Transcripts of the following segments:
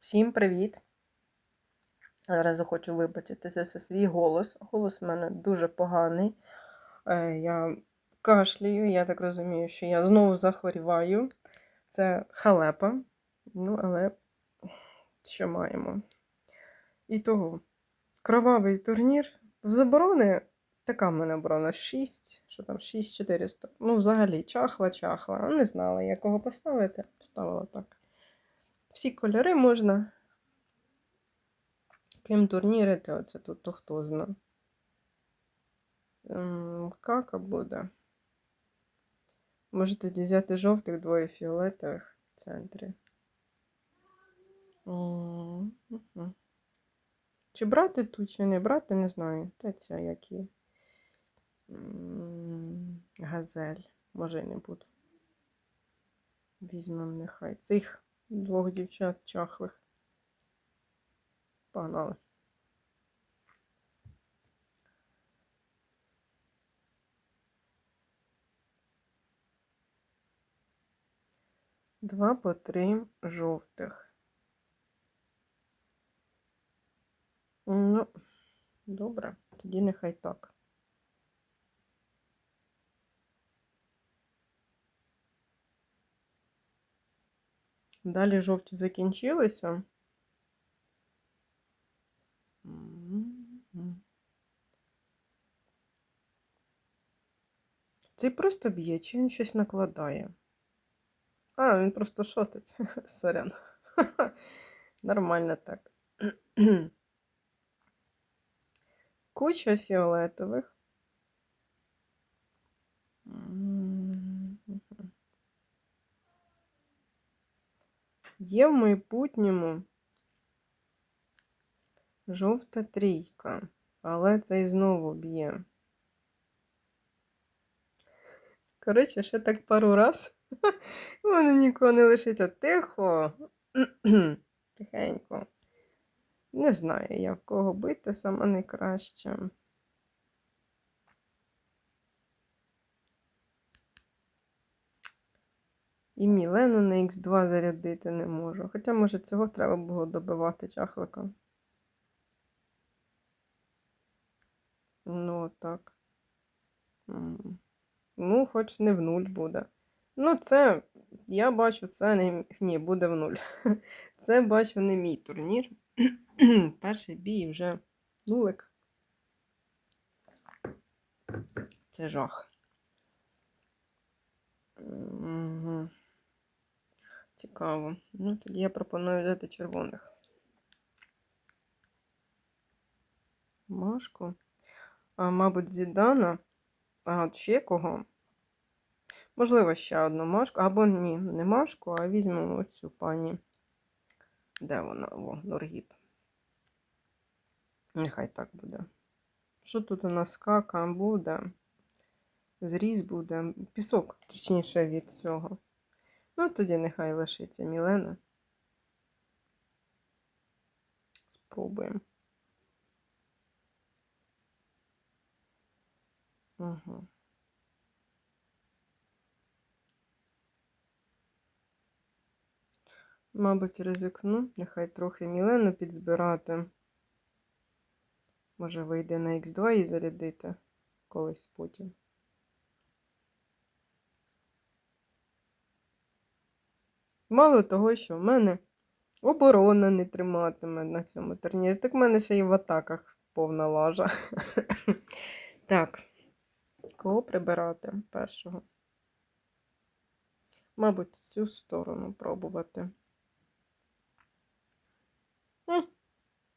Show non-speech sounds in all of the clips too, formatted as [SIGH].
Всім привіт! Зараз хочу вибачитися за свій голос. Голос в мене дуже поганий. Е, Я кашляю, я так розумію, що я знову захворіваю. Це халепа. Ну, але що маємо? І того, кровавий турнір. Заборони, така в мене оборона 6, що там 6400. Ну, взагалі, чахла-чахла. Не знала, якого поставити. Поставила так. Всі кольори можна. Ким турнірити, оце тут то хто зна. Ем, Кака буде. Може тоді взяти жовтих, двоє фіолетових в центрі. Чи брати ту, чи не брати, не знаю. Та ця які. М, Газель. Може і не буду. Візьмемо нехай цих двох дівчат чахлих. Погнали. Два по три жовтих. Ну, добре, тоді нехай так. Далі жовті закінчилися. Цей просто б'є, чи він щось накладає? А, він просто шотить. [LAUGHS] Сорян. [LAUGHS] Нормально так. [CLEARS THROAT] Куча фіолетових. Є в майбутньому жовта трійка, але цей знову б'є. Коротше, ще так пару раз. [LAUGHS] Мене нікого не лишиться. Тихо. [CLEARS THROAT] Тихенько. Не знаю я в кого бити саме найкраще. І Мілену на Х2 зарядити не можу. Хоча, може, цього треба було добивати чахлика. Ну, так. Ну, хоч не в нуль буде. Ну, це, я бачу, це не. Ні, буде в нуль. [LAUGHS] Це бачу не мій турнір. [CLEARS THROAT] Перший бій вже нулик. Це жах. Цікаво. Ну, тоді я пропоную взяти червоних. Машку. А, мабуть, Зідана. А от ще кого? Можливо, ще одну машку. Або ні, не машку, а візьмемо оцю пані. Де вона? О, Норгіп. Нехай так буде. Що тут у нас кака буде? Зріз буде. Пісок, точніше, від цього. Ну, тоді нехай лишиться Мілена. Спробуємо. Угу. Мабуть, ризикну. Нехай трохи Мілену підзбирати. Може, вийде на Х2 і зарядити колись потім. Мало того, що в мене оборона не триматиме на цьому турнірі, так в мене ще й в атаках повна лажа. [LAUGHS] Так, кого прибирати першого? Мабуть, цю сторону пробувати.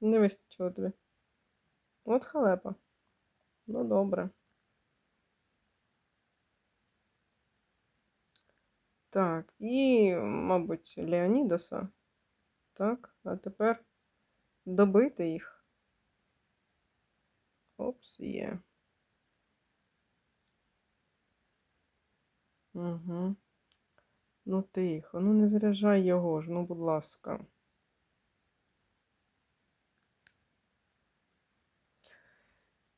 Не вистачило тобі. От халепа. Ну, добре. Так, і, мабуть, Леонідоса. Так, а тепер добити їх. Опс, є. Угу. Ну, тихо, ну не заряджай його ж, ну, будь ласка.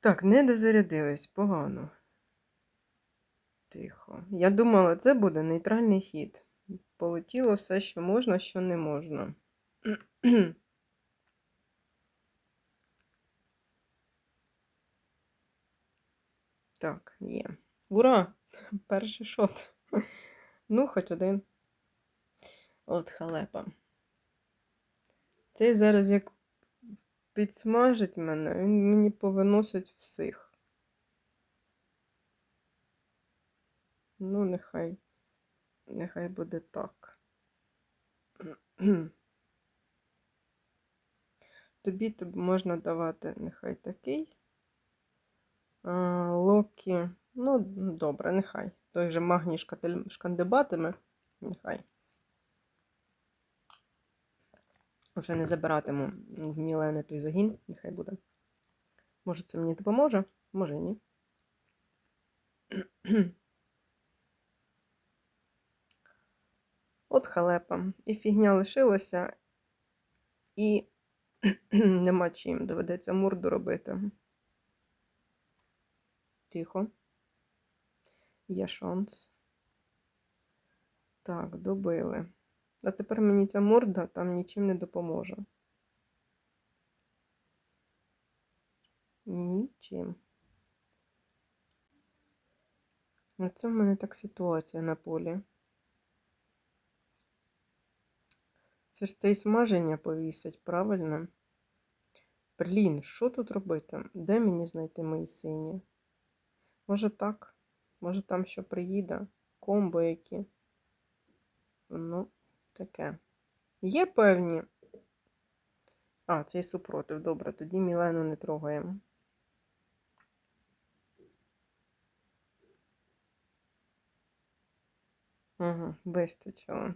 Так, не дозарядились, погано. Тихо. Я думала, це буде нейтральний хід. Полетіло все, що можна, що не можна. [CLEARS THROAT] Так, є. Ура! [LAUGHS] Перший шот. [LAUGHS] Ну, хоч один. От халепа. Цей зараз як підсмажить мене, він мені повиносить всіх. Ну, нехай. Нехай буде так. Тобі можна давати нехай такий. Локі. Ну, добре, нехай. Той же магній шкандибатиме. Нехай. Вже не забиратиму в Мілени той загін, нехай буде. Може, це мені допоможе, може ні. От халепа. І фігня лишилася, і [CLEARS THROAT] нема чим. Доведеться мурду робити. Тихо. Є шанс. Так, добили. А тепер мені ця морда там нічим не допоможе. Нічим. Оце в мене так ситуація на полі. Це ж це і смаження повісять, правильно? Блін, що тут робити? Де мені знайти мої сині? Може так? Може там що приїде? Комбо які? Ну, таке. Є певні. А, цей супротив. Добре, тоді Мілену не трогаємо. Угу, вистачило.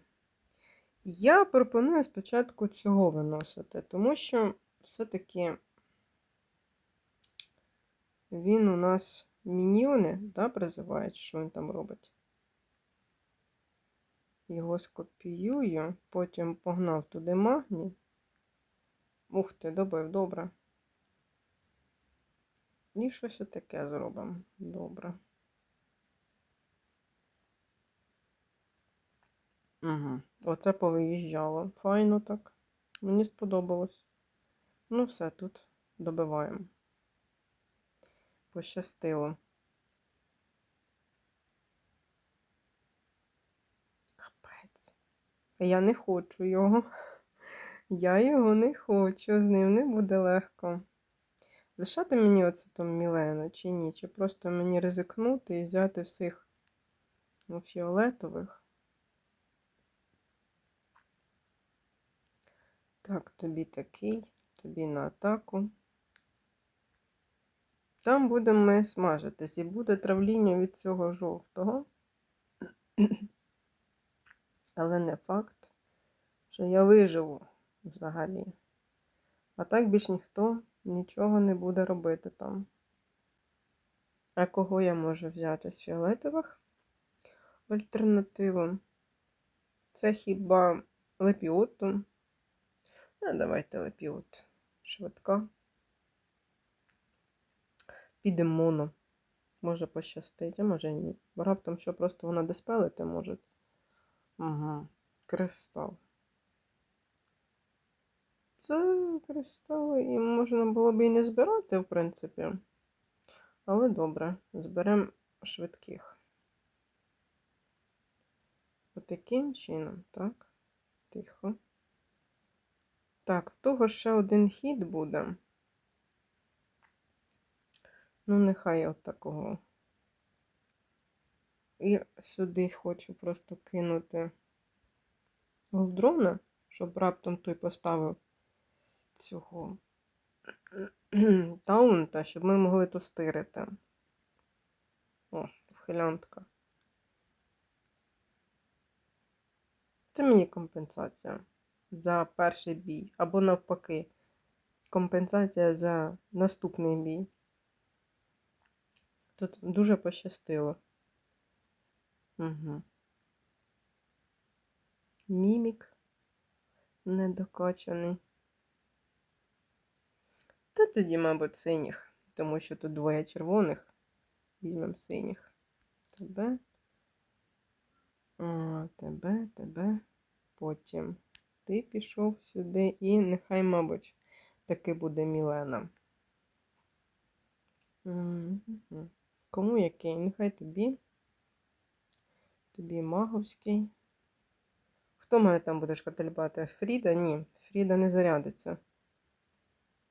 Я пропоную спочатку цього виносити, тому що все-таки він у нас міньйони, да, призиває, що він там робить. Його скопіюю, потім погнав туди магній. Ух ти, добив, добре. І щось таке зробимо. Добре. Угу. Оце повиїжджало. Файно так. Мені сподобалось. Ну, все, тут добиваємо. Пощастило. Капець. Я не хочу його. [LAUGHS] Я його не хочу, з ним не буде легко. Лишати мені оце там Мілену чи ні? Чи просто мені ризикнути і взяти всіх ну, фіолетових? Так, тобі такий, тобі на атаку. Там будемо ми смажитись і буде травління від цього жовтого. Але не факт, що я виживу взагалі. А так більш ніхто нічого не буде робити там. А кого я можу взяти з фіолетових альтернативу? Це хіба лепіоту? А давайте лепіот швидка. Підемо моно. Може пощастить, а може ні. Раптом що просто вона диспелити може. Угу. Кристал. Це кристали і можна було б і не збирати, в принципі. Але добре, зберемо швидких. Отаким чином, так? Тихо. Так, в того ще один хід буде. Ну, нехай от такого. І сюди хочу просто кинути голдрона, щоб раптом той поставив цього [CLEARS THROAT] таунта, щоб ми могли то стирити. О, вхилянтка. Це мені компенсація за перший бій. Або навпаки, компенсація за наступний бій. Тут дуже пощастило. Угу. Мімік недокачаний. Та тоді, мабуть, синіх, тому що тут двоє червоних. Візьмемо синіх. Тебе. О, тебе, тебе. Потім ти пішов сюди, і нехай, мабуть, таки буде Мілена. Кому який? Нехай тобі. Тобі маговський. Хто мене там буде шкательбати? Фріда? Ні, Фріда не зарядиться.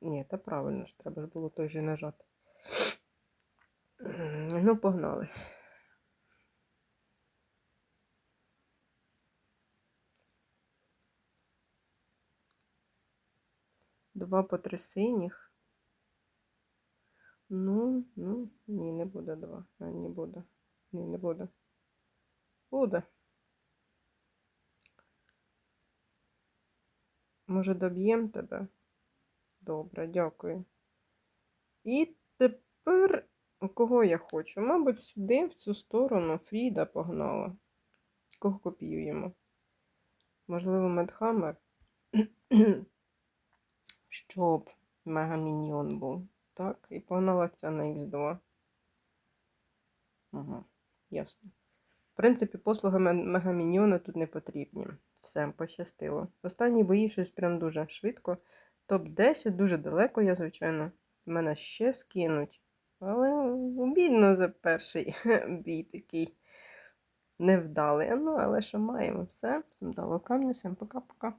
Ні, та правильно ж, треба ж було той же нажати. Ну, погнали. Два по синіх. Ну, ну, ні, не буде два. А, не буде. Ні, не буде. Буде. Може, доб'єм тебе? Добре, дякую. І тепер кого я хочу? Мабуть, сюди, в цю сторону, Фріда погнала. Кого копіюємо? Можливо, Медхаммер? Щоб мегаміньйон був. Так, і погнала ця на Х2. Угу, ясно. В принципі, послуги Ме- мегаміньйона тут не потрібні. Все, пощастило. Останні бої щось прям дуже швидко. Топ-10 дуже далеко, я, звичайно. Мене ще скинуть. Але обідно за перший [LAUGHS] бій такий невдалий. Ну, але що маємо? Все. Всім дало камню, всім пока-пока.